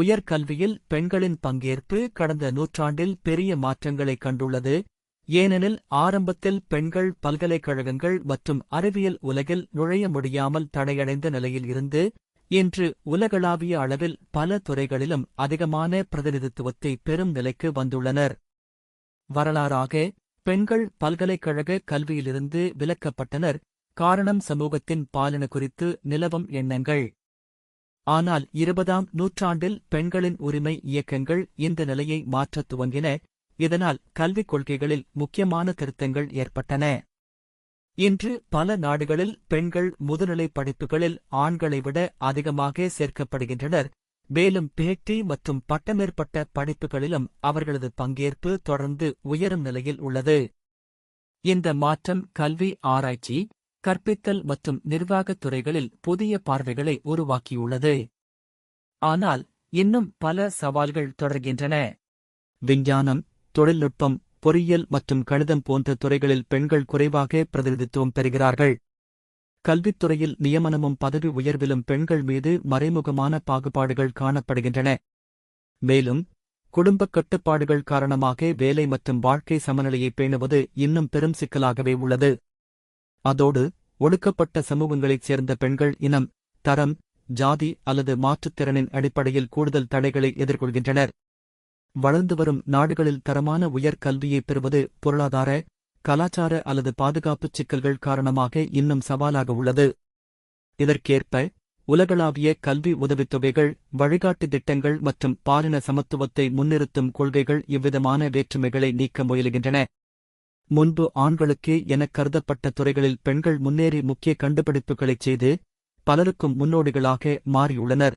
உயர்கல்வியில் பெண்களின் பங்கேற்பு கடந்த நூற்றாண்டில் பெரிய மாற்றங்களைக் கண்டுள்ளது. ஏனெனில் ஆரம்பத்தில் பெண்கள் பல்கலைக்கழகங்கள் மற்றும் அறிவியல் உலகில் நுழைய முடியாமல் தடையடைந்த நிலையில் இருந்து இன்று உலகளாவிய அளவில் பல துறைகளிலும் அதிகமான பிரதிநிதித்துவத்தை பெறும் நிலைக்கு வந்துள்ளனர். வரலாறாக பெண்கள் பல்கலைக்கழக கல்வியிலிருந்து விலக்கப்பட்டனர். காரணம் சமூகத்தின் பாலின குறித்து நிலவும் எண்ணங்கள். ஆனால் இருபதாம் நூற்றாண்டில் பெண்களின் உரிமை இயக்கங்கள் இந்த நிலையை மாற்றத் துவங்கின இதனால் கல்விக் கொள்கைகளில் முக்கியமான திருத்தங்கள் ஏற்பட்டன. இன்று பல நாடுகளில் பெண்கள் முதுநிலை படிப்புகளில் ஆண்களை விட அதிகமாக சேர்க்கப்படுகின்றனர். மேலும் பேட்டி மற்றும் பட்டமேற்பட்ட படிப்புகளிலும் அவர்களது பங்கேற்பு தொடர்ந்து உயரும் நிலையில் உள்ளது. இந்த மாற்றம் கல்வி ஆராய்ச்சி கற்பித்தல் மற்றும் நிர்வாகத் துறைகளில் புதிய பார்வைகளை உருவாக்கியுள்ளது. ஆனால் இன்னும் பல சவால்கள் தொடர்கின்றன. விஞ்ஞானம் தொழில்நுட்பம் பொறியியல் மற்றும் கணிதம் போன்ற துறைகளில் பெண்கள் குறைவாக பிரதிநிதித்துவம் பெறுகிறார்கள். கல்வித்துறையில் நியமனமும் பதவி உயர்விலும் பெண்கள் மீது மறைமுகமான பாகுபாடுகள் காணப்படுகின்றன. மேலும் குடும்பக் கட்டுப்பாடுகள் காரணமாக வேலை மற்றும் வாழ்க்கை சமநிலையை பேணுவது இன்னும் பெரும் சிக்கலாகவே உள்ளது. அதோடு ஒடுக்கப்பட்ட சமூகங்களைச் சேர்ந்த பெண்கள் இனம் தரம் ஜாதி அல்லது மாற்றுத்திறனின் அடிப்படையில் கூடுதல் தடைகளை எதிர்கொள்கின்றனர். வளர்ந்து வரும் நாடுகளில் தரமான உயர் கல்வியை பெறுவது பொருளாதார கலாச்சார அல்லது பாதுகாப்புச் சிக்கல்கள் காரணமாக இன்னும் சவாலாக உள்ளது. இதற்கேற்ப உலகளாவிய கல்வி உதவித்தொகைகள் வழிகாட்டு திட்டங்கள் மற்றும் பாலின சமத்துவத்தை முன்னிறுத்தும் கொள்கைகள் இவ்விதமான வேற்றுமைகளை நீக்க முயலுகின்றன. முன்பு ஆண்களுக்கே எனக் கருதப்பட்ட துறைகளில் பெண்கள் முன்னேறி முக்கிய கண்டுபிடிப்புகளைச் செய்து பலருக்கும் முன்னோடிகளாக மாறியுள்ளனர்.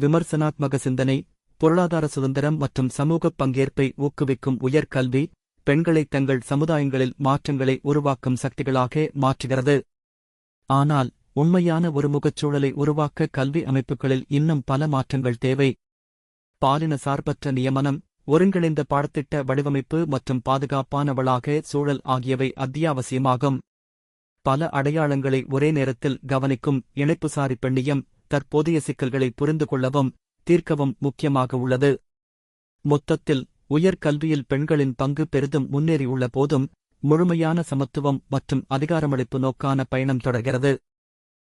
விமர்சனாத்மக சிந்தனை பொருளாதார சுதந்திரம் மற்றும் சமூகப் பங்கேற்பை ஊக்குவிக்கும் உயர்கல்வி பெண்களை தங்கள் சமுதாயங்களில் மாற்றங்களை உருவாக்கும் சக்திகளாக மாற்றுகிறது. ஆனால் உண்மையான ஒரு முகச்சூழலை உருவாக்க கல்வி அமைப்புகளில் இன்னும் பல மாற்றங்கள் தேவை. பாலின சார்பற்ற நியமனம் ஒருங்கிணைந்த பாடத்திட்ட வடிவமைப்பு மற்றும் பாதுகாப்பானவளாக சூழல் ஆகியவை அத்தியாவசியமாகும். பல அடையாளங்களை ஒரே நேரத்தில் கவனிக்கும் இணைப்புசாரி பெண்ணியம் தற்போதைய சிக்கல்களை புரிந்து கொள்ளவும் தீர்க்கவும் முக்கியமாக உள்ளது. மொத்தத்தில் உயர்கல்வியில் பெண்களின் பங்கு பெரிதும் முன்னேறியுள்ள போதும் முழுமையான சமத்துவம் மற்றும் அதிகாரமளிப்பு நோக்கான பயணம் தொடர்கிறது.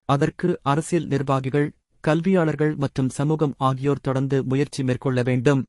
அதற்கு அரசியல் நிர்வாகிகள் கல்வியாளர்கள் மற்றும் சமூகம் ஆகியோர் தொடர்ந்து முயற்சி மேற்கொள்ள வேண்டும்.